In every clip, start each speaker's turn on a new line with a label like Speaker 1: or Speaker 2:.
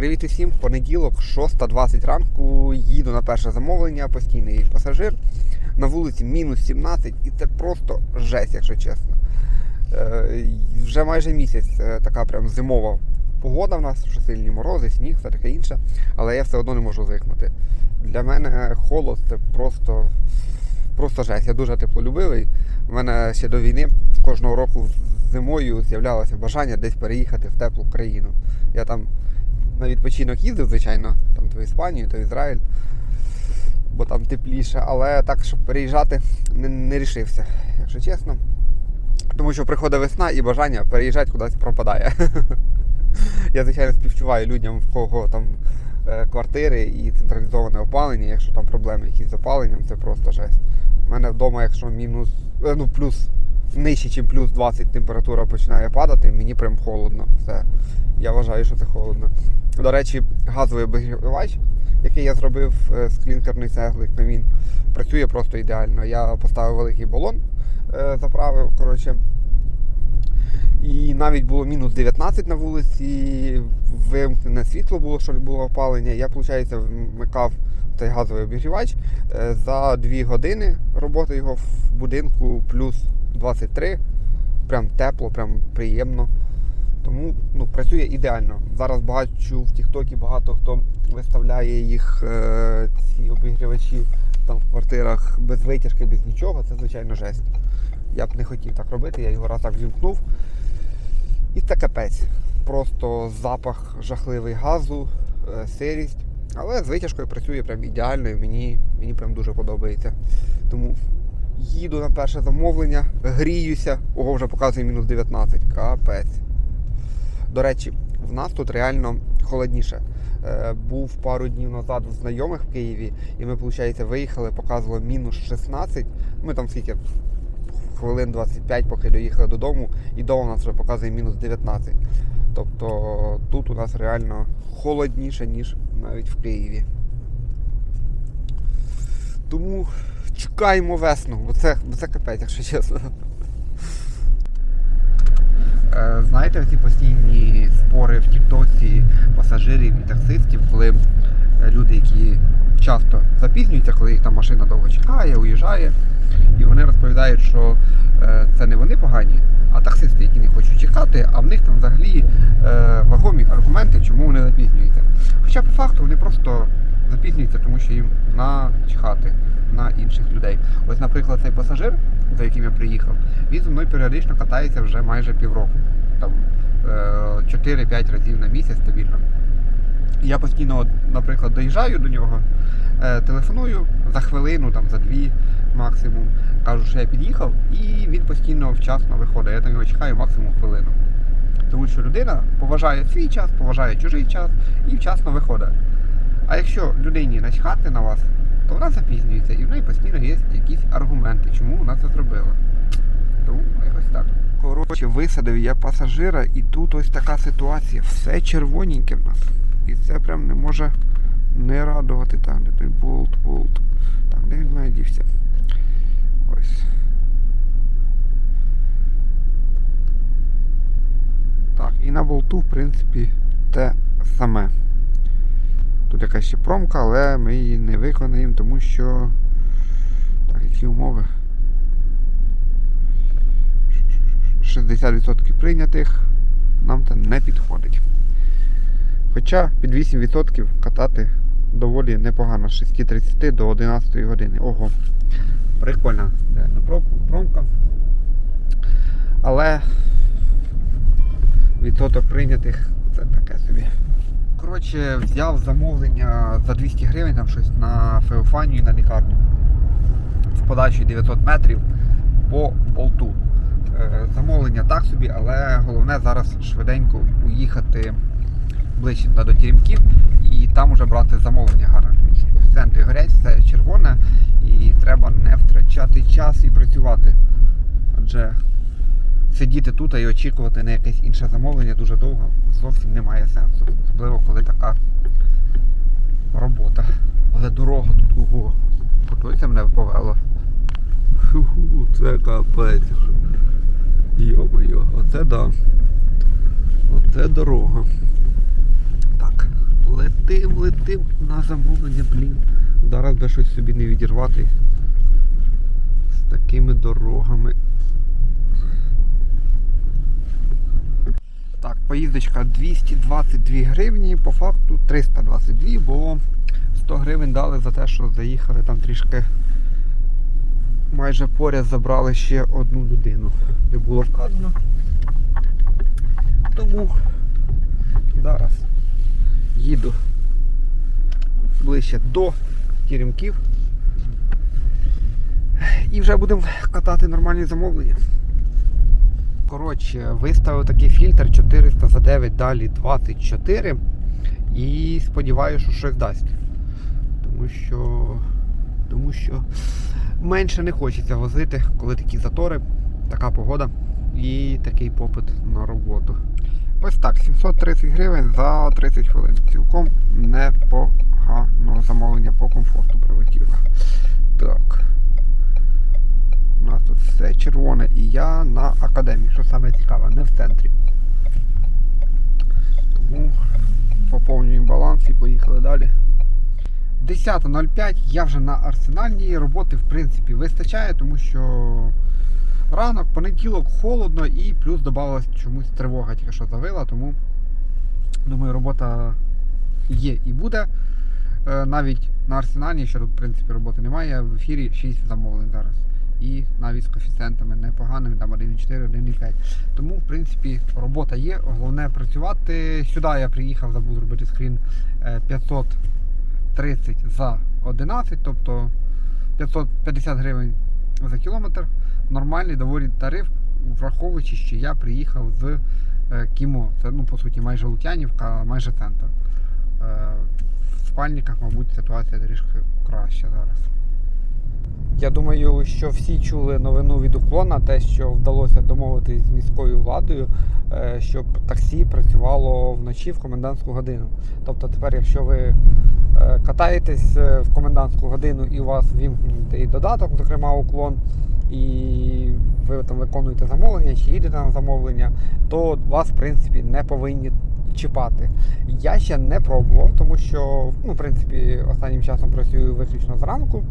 Speaker 1: Привіт усім! Понеділок, 6.20 ранку. Їду на перше замовлення, постійний пасажир. На вулиці мінус 17 і це просто жесть, якщо чесно. Е, вже майже місяць е, така прям зимова погода в нас, що сильні морози, сніг, все таке інше. Але я все одно не можу звикнути. Для мене холод це просто, просто жесть. Я дуже теплолюбивий. У мене ще до війни кожного року зимою з'являлося бажання десь переїхати в теплу країну. Я там на відпочинок їздив, звичайно, там то в Іспанію, то в Ізраїль, бо там тепліше, але так, щоб переїжджати, не, не рішився, якщо чесно. Тому що приходить весна і бажання переїжджати кудись пропадає. Я, звичайно, співчуваю людям, в кого там е, квартири і централізоване опалення, якщо там проблеми якісь з опаленням, це просто жесть. У мене вдома, якщо мінус, е, ну плюс нижче, ніж плюс 20 температура починає падати, мені прям холодно. Все. Я вважаю, що це холодно. До речі, газовий обігрівач, який я зробив е, з клінкерної цегли, камін, працює просто ідеально. Я поставив великий балон, е, заправив, коротше. І навіть було мінус 19 на вулиці, вимкнене світло було, що було опалення. Я, виходить, вмикав цей газовий обігрівач. Е, За 2 години роботи його в будинку плюс 23. Прям тепло, прям приємно. Тому ну, працює ідеально. Зараз бачу в Тіктокі багато хто виставляє їх е, ці обігрівачі там в квартирах без витяжки, без нічого. Це звичайно жесть. Я б не хотів так робити, я його раз так вімкнув. І це капець. Просто запах жахливий газу, е, сирість. Але з витяжкою працює прям ідеально і мені, мені прям дуже подобається. Тому їду на перше замовлення, гріюся, ого, вже показує мінус 19. Капець. До речі, в нас тут реально холодніше. Е, був пару днів назад у знайомих в Києві, і ми, виходить, виїхали, показувало мінус 16. Ми там скільки хвилин 25, поки доїхали додому, і дома у нас вже показує мінус 19. Тобто тут у нас реально холодніше, ніж навіть в Києві. Тому чекаємо весну, бо це, бо це капець, якщо чесно. Е, Знаєте, ці постійні спори в Тіктоці пасажирів і таксистів, коли е, люди, які часто запізнюються, коли їх там машина довго чекає, уїжджає, і вони розповідають, що е, це не вони погані, а таксисти, які не хочуть чекати, а в них там взагалі вагомі аргументи, чому вони запізнюються. Хоча по факту вони просто запізнюються, тому що їм начхати на інших людей. Ось, наприклад, цей пасажир, за яким я приїхав, він зі мною періодично катається вже майже півроку. Там е, 4-5 разів на місяць стабільно. Я постійно, наприклад, доїжджаю до нього, е, телефоную за хвилину, там, за дві максимум. Кажу, що я під'їхав, і він постійно вчасно виходить. Я там його чекаю максимум хвилину. Тому що людина поважає свій час, поважає чужий час і вчасно виходить. А якщо людині начхати на вас, то вона запізнюється і в неї постійно є якісь аргументи, чому вона це зробила. Тому якось так. Коротше, висадив я пасажира, і тут ось така ситуація. Все червоненьке в нас. І це прям не може не радувати. Так, де той болт, болт. Так, де він має дівся? Ось. Так, і на болту, в принципі, те саме. Тут якась ще промка, але ми її не виконаємо, тому що. Так, які умови? 60% прийнятих нам це не підходить. Хоча під 8% катати доволі непогано з 6.30 до 11 години. Ого. Прикольна реально промка. Але відсоток прийнятих це таке собі. Коротше, взяв замовлення за 200 гривень там щось на Феофанію і на лікарню. З подачею 900 метрів по болту. Е, Замовлення так собі, але головне зараз швиденько уїхати ближче до Теремків і там уже брати замовлення гарне. Коефіцієнти горять, все червоне і треба не втрачати час і працювати. Адже сидіти тут і очікувати на якесь інше замовлення дуже довго зовсім немає сенсу. Особливо коли така робота. Але дорога тут ого. Подивіться мене повело. Це капець. Йо-моє, оце да. Оце дорога. Так, летим, летим на замовлення, блін. Зараз би щось собі не відірвати з такими дорогами. Так, поїздочка 222 гривні, по факту 322, бо 100 гривень дали за те, що заїхали там трішки майже поряд забрали ще одну людину, де було вказано. Тому зараз їду ближче до Теремків. І вже будемо катати нормальні замовлення. Коротше, виставив такий фільтр 400 за 9, далі 24. І сподіваюся, що щось дасть. Тому що. Тому що менше не хочеться возити, коли такі затори, така погода і такий попит на роботу. Ось так, 730 гривень за 30 хвилин. Цілком непогано замовлення по комфорту прилетіло. Так. У нас тут все червоне і я на академії, що саме цікаве, не в центрі. Тому поповнюємо баланс і поїхали далі. 10.05 я вже на арсенальній роботи в принципі вистачає, тому що ранок, понеділок холодно і плюс додавалась чомусь тривога тільки що завила, тому думаю, робота є і буде. Е, Навіть на арсеналі, що тут в принципі роботи немає, в ефірі 6 замовлень зараз. І навіть з коефіцієнтами непоганими, там 1,4, 1,5. Тому, в принципі, робота є. Головне працювати. Сюди я приїхав, забув зробити скрін е, 530 за 11, тобто 550 гривень за кілометр. Нормальний доволі тариф, враховуючи, що я приїхав з е, Кімо. Це ну, по суті майже Лук'янівка, майже центр. Е, В спальниках, мабуть, ситуація трішки краща зараз. Я думаю, що всі чули новину від уклона, те, що вдалося домовитись з міською владою, е, щоб таксі працювало вночі в комендантську годину. Тобто тепер, якщо ви е, катаєтесь е, в комендантську годину і у вас вімкнутий додаток, зокрема уклон, і ви там виконуєте замовлення чи їдете на замовлення, то вас в принципі не повинні чіпати. Я ще не пробував, тому що ну, в принципі останнім часом працюю виключно зранку,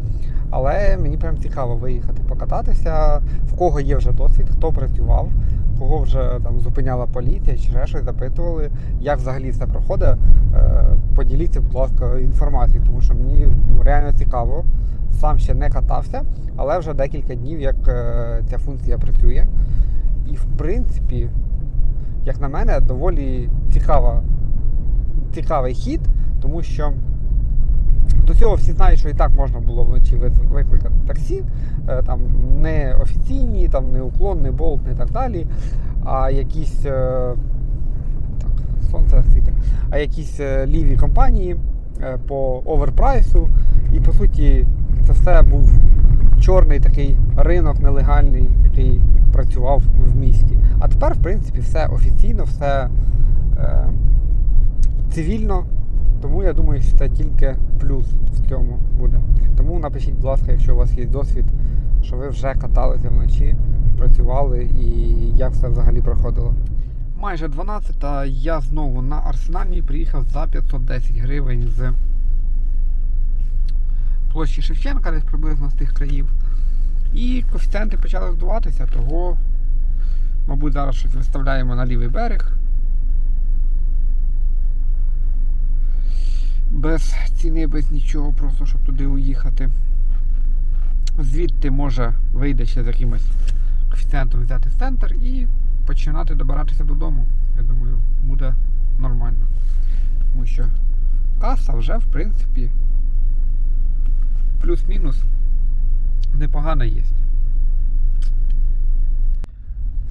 Speaker 1: але мені прям цікаво виїхати покататися, в кого є вже досвід, хто працював, кого вже там зупиняла поліція чи ще щось запитували, як взагалі все проходить. Е, Поділіться, будь ласка, інформацією, тому що мені реально цікаво. Сам ще не катався, але вже декілька днів, як е, ця функція працює. І в принципі, як на мене, доволі цікава, цікавий хід, тому що до цього всі знають, що і так можна було вночі викликати таксі, е, там не офіційні, там не уклон, не болт, не так далі, а якісь е, так, сонце світить, а якісь е, ліві компанії по оверпрайсу. І по суті, це все був чорний такий ринок нелегальний, який працював в місті. А тепер, в принципі, все офіційно, все е, цивільно. Тому я думаю, що це тільки плюс в цьому буде. Тому напишіть, будь ласка, якщо у вас є досвід, що ви вже каталися вночі, працювали і як все взагалі проходило. Майже 12, а я знову на арсенальній приїхав за 510 гривень з площі Шевченка, десь приблизно з тих країв. І коефіцієнти почали здуватися, того, мабуть, зараз щось виставляємо на лівий берег. Без ціни, без нічого, просто щоб туди уїхати. Звідти може вийде ще з якимось коефіцієнтом взяти в центр і починати добиратися додому. Я думаю, буде нормально. Тому що каса вже, в принципі, плюс-мінус непогана є.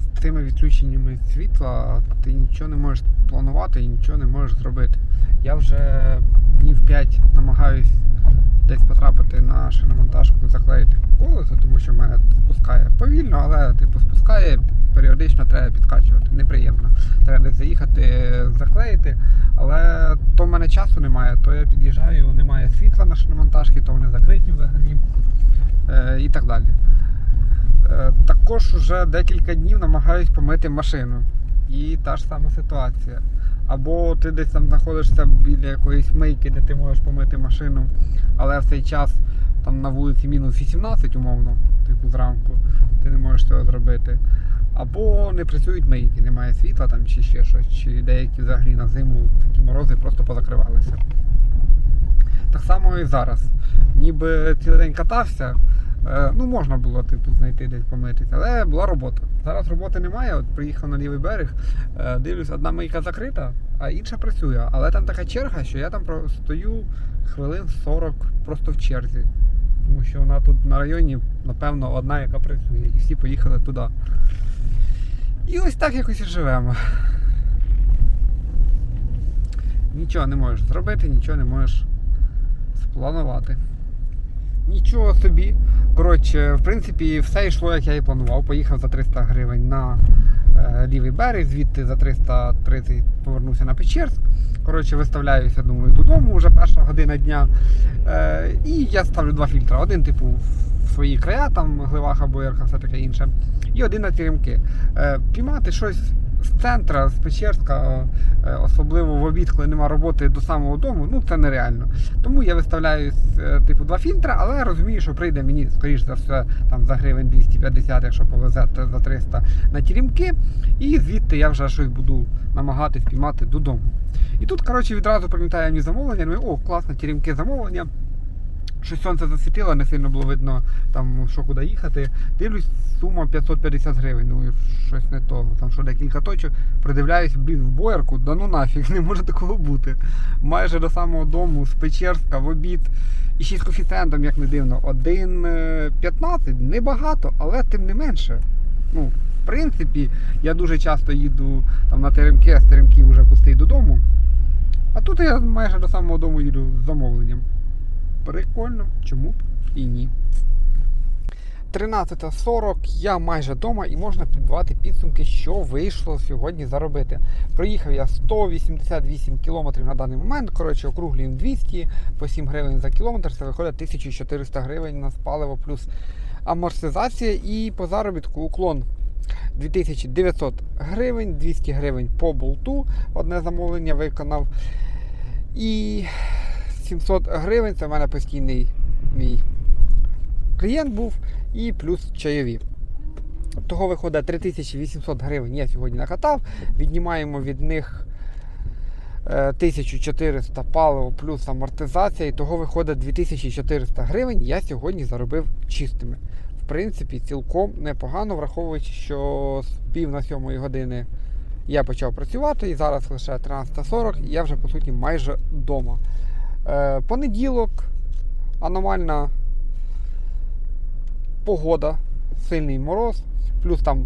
Speaker 1: З цими відключеннями світла ти нічого не можеш планувати і нічого не можеш зробити. Я вже днів 5 намагаюсь десь потрапити на шиномонтажку, заклеїти колесо, тому що мене спускає повільно, але типу спускає, періодично треба підкачувати. Неприємно. Треба десь заїхати, заклеїти. Але то в мене часу немає, то я під'їжджаю, немає світла на шиномонтажки, то вони закриті взагалі е, і так далі. Е, також вже декілька днів намагаюсь помити машину. і та ж сама ситуація. Або ти десь там знаходишся біля якоїсь мийки, де ти можеш помити машину, але в цей час там на вулиці мінус 18, умовно, типу зранку, ти не можеш цього зробити. Або не працюють мийки, немає світла там чи ще щось, чи деякі взагалі на зиму такі морози просто позакривалися. Так само і зараз. Ніби цілий день катався, е, ну можна було типу, знайти десь помитися, але була робота. Зараз роботи немає. От приїхав на лівий берег, е, дивлюсь, одна мийка закрита, а інша працює. Але там така черга, що я там стою хвилин 40 просто в черзі. Тому що вона тут на районі, напевно, одна, яка працює, і всі поїхали туди. І ось так якось і живемо. Нічого не можеш зробити, нічого не можеш спланувати. Нічого собі. Коротше, в принципі, все йшло, як я і планував. Поїхав за 300 гривень на е, лівий берег, звідти за 330 повернувся на Печерськ. Коротше, виставляюся, думаю, додому, вже перша година дня. Е, і я ставлю два фільтри. Один, типу, свої края, там гливаха, боярка, все таке інше. І один на теремки. Е, піймати щось з центра, з Печерська, е, особливо в обід, коли нема роботи до самого дому, ну це нереально. Тому я виставляю е, типу два фільтри, але розумію, що прийде мені, скоріш за все, там за гривень 250, якщо повезе за 300 на тірімки. І звідти я вже щось буду намагатись піймати додому. І тут, коротше, відразу прилітає мені замовлення. Думаю, о, класно, тірімки замовлення. Щось сонце засвітило, не сильно було видно там, що куди їхати. Дивлюсь, сума 550 гривень. Ну, щось не то. Там що декілька точок. Придивляюсь, блін, в боярку, да ну нафіг, не може такого бути. Майже до самого дому, з Печерська, в обід. І ще з коефіцієнтом, як не дивно, 1,15, небагато, але тим не менше. Ну, в принципі, я дуже часто їду там на теремки, а з теремків вже пустий додому. А тут я майже до самого дому їду з замовленням. Прикольно, чому і ні. 13.40, я майже вдома і можна підбивати підсумки, що вийшло сьогодні заробити. Проїхав я 188 км на даний момент. Коротше, округлюємо 200 по 7 гривень за кілометр. Це виходить 1400 гривень на паливо плюс амортизація і по заробітку уклон 2900 гривень, 200 гривень по болту. Одне замовлення виконав. І 700 гривень це в мене постійний мій клієнт був і плюс чайові. Того виходить 3800 гривень я сьогодні накатав. Віднімаємо від них е, 1400 паливо плюс амортизація. І того виходить 2400 гривень я сьогодні заробив чистими. В принципі, цілком непогано, враховуючи, що з пів на сьомої години я почав працювати і зараз лише 13.40 і я вже по суті майже вдома. Е, понеділок, аномальна погода, сильний мороз, плюс там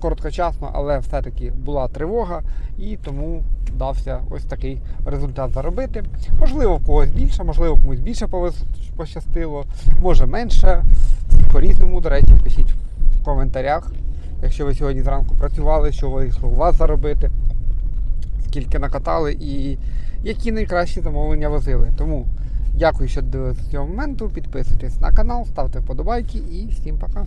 Speaker 1: короткочасно, але все-таки була тривога, і тому вдався ось такий результат заробити. Можливо, в когось більше, можливо, комусь більше пощастило, може менше. По-різному, до речі, пишіть в коментарях, якщо ви сьогодні зранку працювали, що вийшло у вас заробити, скільки накатали і які найкращі замовлення возили. Тому дякую, що дивилися цього моменту. Підписуйтесь на канал, ставте вподобайки і всім пока.